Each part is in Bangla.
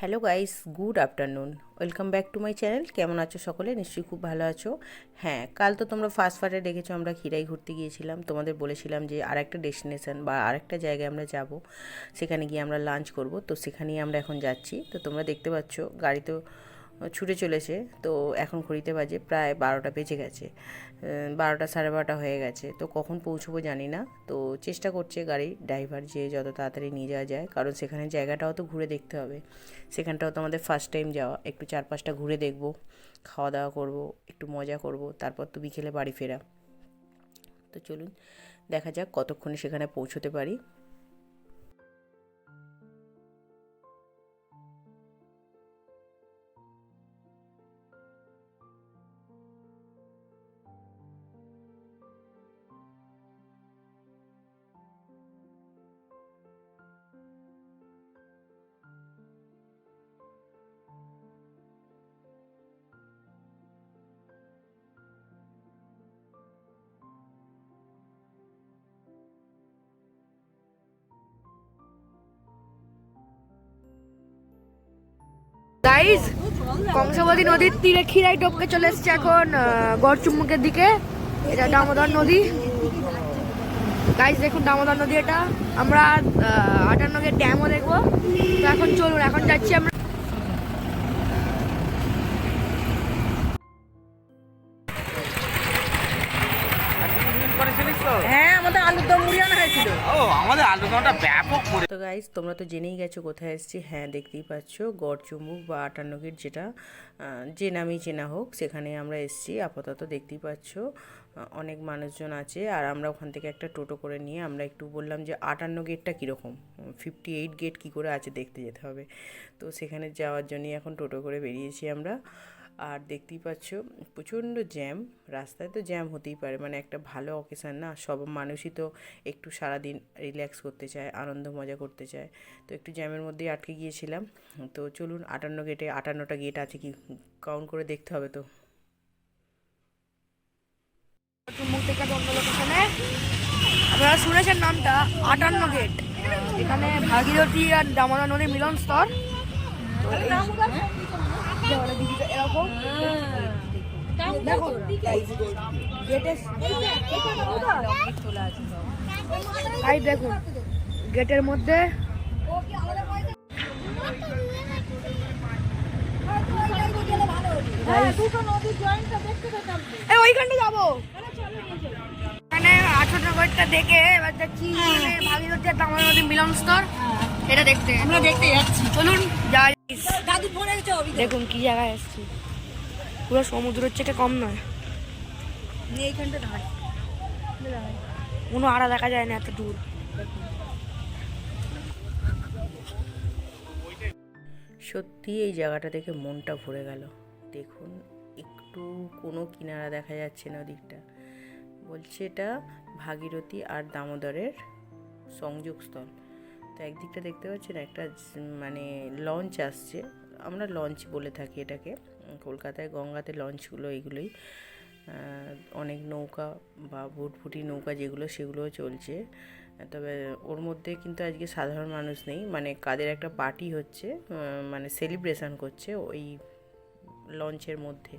Hello guys, good afternoon. Welcome back to my channel. কেমন আছো সকলে? নিশ্চয়ই খুব ভালো আছো। হ্যাঁ কাল তো তোমরা ফার্স্ট ফার্টে দেখেছ, আমরা খিরাই ঘুরতে গিয়েছিলাম। তোমাদের বলেছিলাম যে আর একটা ডেস্টিনেশান বা আরেকটা জায়গায় আমরা যাব। সেখানে গিয়ে আমরা লাঞ্চ করব। তো সেখানেই আমরা এখন যাচ্ছি। তো তোমরা দেখতে পাচ্ছ গাড়ি তো ছুটে চলেছে। তো এখন ঘড়িতে বাজে প্রায় বারোটা বেজে গেছে। বারোটা, সাড়ে বারোটা হয়ে গেছে। তো কখন পৌঁছবো জানি না। তো চেষ্টা করছে গাড়ির ড্রাইভার যে যত তাড়াতাড়ি নিয়ে যাওয়া যায়। কারণ সেখানে জায়গাটাও তো ঘুরে দেখতে হবে। সেখানটাও তো আমাদের ফার্স্ট টাইম যাওয়া। একটু চারপাশটা ঘুরে দেখব খাওয়া দাওয়া করব, একটু মজা করব, তারপর তো বিকেলে বাড়ি ফেরা। তো চলুন, দেখা যাক কতক্ষণে সেখানে পৌঁছতে পারি। গাইজ কংসাবতী নদীর তীরে খিরাই টপকে চলে এসছে এখন গড়চুম্বুকের দিকে। এটা দামোদর নদী। গাইজ দেখুন দামোদর নদী এটা। আমরা আটান্ন ড্যামও দেখব। তো এখন চলুন, এখন যাচ্ছি আমরা আলুদমটা ব্যাপক করে। তো গাইজ তোমরা তো জেনেই গেছো কোথায় এসেছি। হ্যাঁ দেখতেই পাচ্ছ গড় চুম্বুক বা আটান্ন গেট যেটা যে নামেই চেনা হোক, সেখানে আমরা এসেছি। আপাতত দেখতেই পাচ্ছ অনেক মানুষজন আছে। আর আমরা ওখান থেকে একটা টোটো করে নিয়ে আমরা একটু বললাম যে আটান্ন গেটটা কীরকম? ফিফটি এইট গেট কী করে আছে দেখতে যেতে হবে। তো সেখানে যাওয়ার জন্যই এখন টোটো করে বেরিয়েছি আমরা। আর দেখতেই পাচ্ছ, প্রচণ্ড জ্যাম রাস্তায় তো জ্যাম হতেই পারে। মানে একটা ভালো অকেশান না, সব মানুষই তো একটু সারাদিন রিল্যাক্স করতে চায়, আনন্দ মজা করতে চায়। তো একটু জ্যামের মধ্যেই আটকে গিয়েছিলাম। তো চলুন আটান্ন গেটে আটান্নটা গেট আছে কি? কাউন্ট করে দেখতে হবে তো। আপনারা শুনেছেন নামটা, আটান্ন গেট এখানে ভাগীরথী আর দামোদর নদীর মিলন স্তর। দিদিটা এরকম? দেখো গেটের মধ্যে এই ওইখানটা যাব। এখানে আঠারো ঘরটা দেখে এবার যাচ্ছি ভাগীরথী আর দামোদর মিলন স্তর এটা দেখতে। আমরা দেখতে যাচ্ছি। চলুন। যাই দেখুন কি জায়গায় এসেছি। পুরো সমুদ্রের থেকে কম নয়। কোনো আড়া দেখা যায় না এত দূর। সত্যি এই জায়গাটা দেখে মনটা ভরে গেল। দেখুন একটু কোনো কিনারা দেখা যাচ্ছে না ওদিকটা। বলছে এটা ভাগীরথী আর দামোদরের সংযোগস্থল। তো একদিকটা দেখতে পাচ্ছেন একটা মানে লঞ্চ আসছে। আমরা লঞ্চ বলে থাকি এটাকে। কলকাতায়, গঙ্গাতে লঞ্চগুলো এগুলোই অনেক নৌকা বা ভুটভুটি নৌকা যেগুলো, সেগুলোও চলছে। তবে ওর মধ্যে কিন্তু আজকে সাধারণ মানুষ নেই। মানে কাদের একটা পার্টি হচ্ছে মানে সেলিব্রেশন করছে ওই লঞ্চের মধ্যে।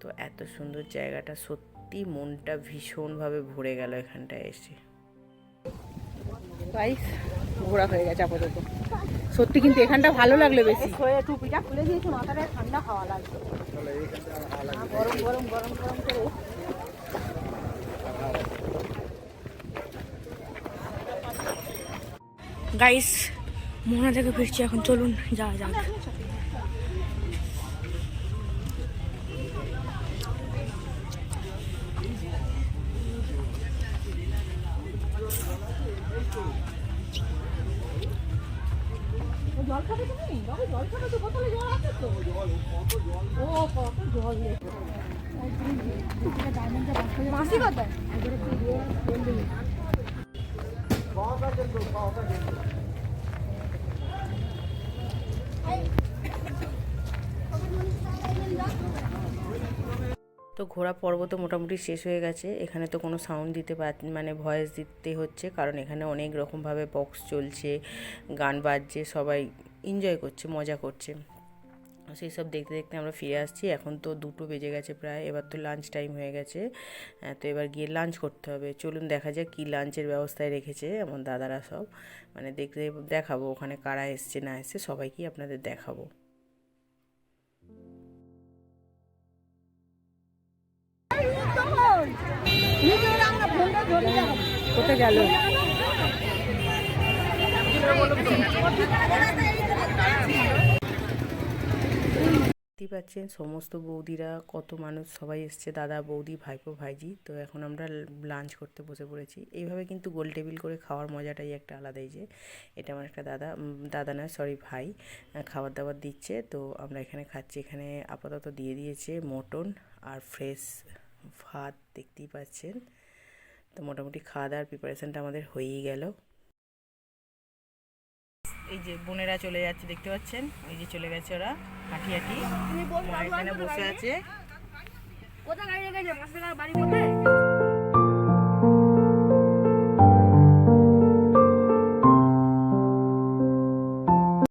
তো এত সুন্দর জায়গাটা, সত্যি মনটা ভীষণভাবে ভরে গেল এখানটায় এসে। ঘোরা হয়ে গেছে আপাতত। সত্যি কিন্তু এখানটা ভালো লাগল বেশি। টুপিটা খুলে দিয়েছি মাথাটা ঠান্ডা খাওয়া লাগবে গরম গরম গরম গরম করে। গাইস মোহনা থেকে ফিরছি এখন চলুন যাওয়া যাক। তো ঘোরা পর্ব তো। মোটামুটি শেষ হয়ে গেছে। এখানে তো কোনো সাউন্ড দিতে পার মানে ভয়েস দিতে হচ্ছে, কারণ এখানে অনেক রকমভাবে বক্স চলছে, গান বাজছে, সবাই এনজয় করছে, মজা করছে। সেই সব দেখতে দেখতে আমরা ফিরে আসছি। এখন তো দুটো বেজে গেছে প্রায়, এবার তো লাঞ্চ টাইম হয়ে গেছে। তো এবার গিয়ে লাঞ্চ করতে হবে। চলুন দেখা যাক কী লাঞ্চের ব্যবস্থায় রেখেছে আমার দাদারা সব। মানে দেখতে দেখাবো ওখানে কারা এসছে, না এসছে, সবাইকেই আপনাদের দেখাবো। কোথায় গেল? দেখতেই পাচ্ছেন সমস্ত বৌদিরা কত মানুষ সবাই এসছে, দাদা, বৌদি, ভাইপো, ভাইজি। তো এখন আমরা লাঞ্চ করতে বসে পড়েছি। এইভাবে কিন্তু গোল টেবিল করে খাওয়ার মজাটাই একটা আলাদাই যে, এটা আমার একটা দাদা দাদা নয় সরি ভাই খাবার দাবার দিচ্ছে। তো আমরা এখানে খাচ্ছি, এখানে আপাতত দিয়ে দিয়েছে মটন আর ফ্রেশ ভাত, দেখতেই পাচ্ছেন। তো মোটামুটি খাওয়া দাওয়ার প্রিপারেশনটা আমাদের হয়েই গেল। এই যে বোনেরা চলে যাচ্ছে দেখতে পাচ্ছেন? ওই যে চলে গেছে ওরা হাঁটি হাঁটি এখানে বসে আছে। কোথায় গাড়ি রেখেছে? মাসে বাড়ি মধ্যে